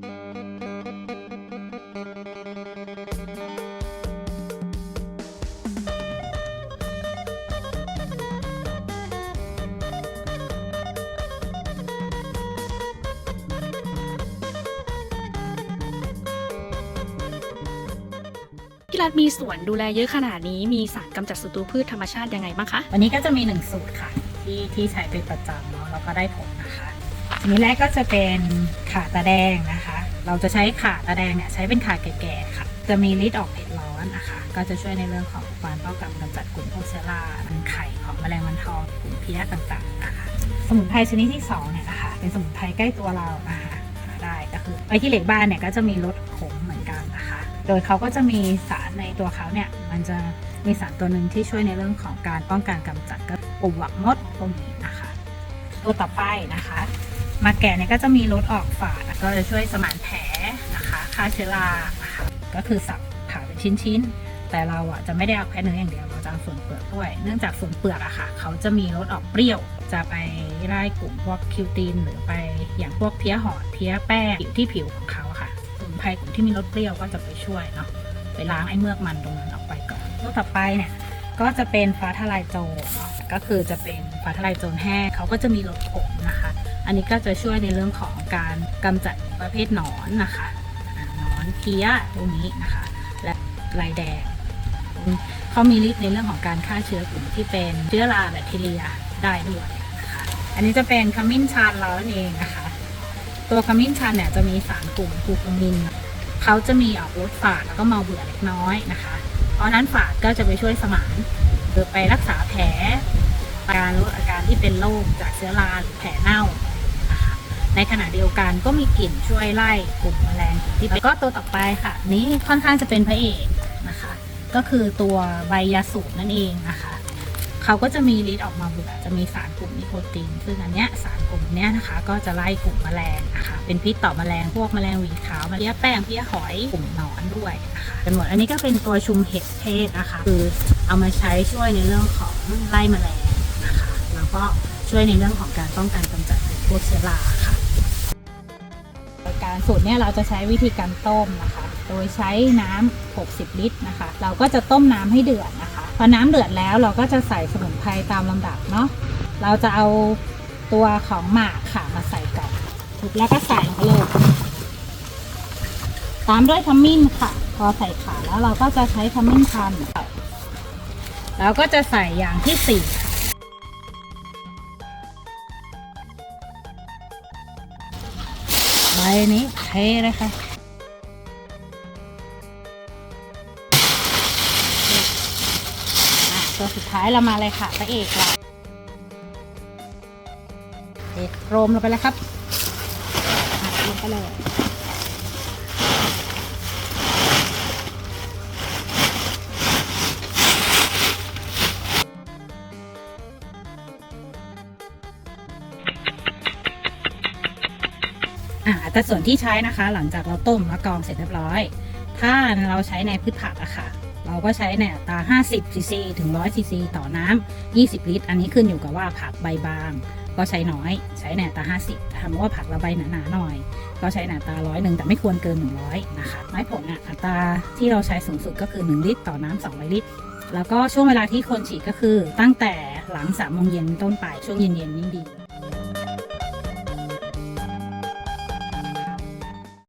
พี่รัฐมีสวนดูแลเยอะขนาดนี้มีสารกำจัดศัตรูพืชธรรมชาติยังไงบ้างคะวันนี้ก็จะมีหนึ่งสูตรค่ะ ที่ที่ใช้เป็นประจำเนาะแล้วก็ได้ผลนะคะอันนี้แรกก็จะเป็นข่าตาแดงนะคะ เราจะใช้ขาตาแดงเนี่ยใช้เป็นขาแก่ๆค่ะ จะมีฤทธิ์ออกเผ็ดร้อนนะคะ ก็จะช่วยในเรื่องของการป้องกันกำจัดกลุ่มพวกเชื้อราังไข่ของแมลงวันทองกลุ่มเพี้ยต่างๆนะคะสมุนไพรชนิดที่สองเนี่ยนะคะเป็นสมุนไพรใกล้ตัวเรานะคะได้ก็คือไปที่เหล็กบ้านเนี่ยก็จะมีรสขมเหมือนกันนะคะ โดยเขาก็จะมีสารในตัวเขาเนี่ยมันจะมีสารตัวหนึ่งที่ช่วยในเรื่องของการป้องกันกำจัดก็ปุ่มหวักมดพวกนี้นะคะ ตัวต่อไปนะคะ มาแก่เนี่ยก็จะมีรสออกฝาดก็จะช่วยสมานแผลนะคะฆ่าเชื้อรานะคะก็คือสับผ่าเป็นชิ้นๆ แต่เราอะจะไม่ได้เอาแค่เนื้ออย่างเดียวเราจะเอาส่วนเปลือกด้วย เนื่องจากส่วนเปลือกอะค่ะ เขาจะมีรสออกเปรี้ยว จะไปไล่กลุ่มพวกคิวตินหรือไปอย่างพวกเพี้ยหอดเพี้ยแป้งที่ผิวของเขาค่ะสมุนไพรกลุ่มที่มีรสเปรี้ยวก็จะไปช่วยเนาะไปล้างไอ้เมือกมันตรงนั้นออกไปก่อนตัวต่อไปเนี่ย ก็จะเป็นฟ้าทลายโจรเนาะก็คือจะเป็นฟ้าทลายโจรแห้งเขาก็จะมีรสขมนะคะ อันนี้ก็จะช่วยในเรื่องของการกำจัดประเภทหนอนนะคะหนอนเพี้ยพวกนี้นะคะ และลายแดงเขามีฤทธิ์ในเรื่องของการฆ่าเชื้อกลุ่มที่เป็นเชื้อราแบคทีเรียได้ด้วยนะคะอันนี้จะเป็นขมิ้นชันเราเองนะคะ ตัวขมิ้นชันเนี่ยจะมีสารกลุ่มกูคมินเขาจะมีออกรสฝาดแล้วก็เมาเบื่อเล็กน้อยนะคะ เพราะนั้นฝาดก็จะไปช่วยสมานหรือไปรักษาแผลการลดอาการที่เป็นโรคจากเชื้อราหรือแผลเน่านะคะในขณะเดียวกันก็มีกลิ่นช่วยไล่กลุ่มแมลงที่เป็นแล้วก็ตัวต่อไปค่ะ นี้ค่อนข้างจะเป็นพระเอกนะคะ ก็คือตัวใบยาสูบนั่นเองนะคะ เขาก็จะมีฤทธิ์ออกมาเบื่อจะมีสารกลุ่มนิโคติน ซึ่งอันเนี้ยสารกลุ่มเนี้ยนะคะ ก็จะไล่กลุ่มแมลงนะคะ เป็นพิษต่อแมลงพวกแมลงหวีขาวแมลงแป้งเพี้ยหอยกลุ่มหนอนด้วยนะคะเป็นหมดอันนี้ก็เป็นตัวชุมเห็ดเทศนะคะ คือเอามาใช้ช่วยในเรื่องของไล่แมลงนะคะ แล้วก็ช่วยในเรื่องของการป้องกันกำจัดพวกเชื้อราค่ะการสูตรเนี่ยเราจะใช้วิธีการต้มนะคะ โดยใช้น้ำ60 ลิตรนะคะ เราก็จะต้มน้ำให้เดือดนะคะ อน้ำเดือดแล้วเราก็จะใส่สมุนไพรตามลำดับเนาะเราจะเอาตัวของหมากค่ะมาใส่ก่อนแล้วก็ใส่ลงไปเลยตามด้วยขมิ้นค่ะ พอใส่ขาแล้วเราก็จะใช้ขมิ้นพันแล้วก็จะใส่อย่างที่สี่ใบนี้เทเลยค่ะ สุดท้ายเรามาเลยค่ะพระเอกเราเอกโรมลงไปแล้วครับลงไปเลยอ่าแต่ส่วนที่ใช้นะคะ หลังจากเราต้มและกรองเสร็จเรียบร้อย ถ้าเราใช้ในพืชผักอะค่ะ เราก็ใช้ในอัตรา 50 ซีซีถึง 100 ซีซี ต่อน้ำ 20 ลิตร อันนี้ขึ้นอยู่กับว่าผักใบบาง ก็ใช้น้อย ใช้ในอัตรา 50ถ้าว่าผักเราใบหนาๆหน่อย ก็ใช้ในอัตราร้อยหนึ่งแต่ไม่ควรเกิน 100 นะคะ ไม้ผลอะอัตราที่เราใช้สูงสุดก็คือ 1 ลิตร ต่อน้ำ2ลิตร แล้วก็ช่วงเวลาที่ควรฉีดก็คือตั้งแต่หลัง3โมงเย็นต้นไปช่วงเย็นๆยิ่งดี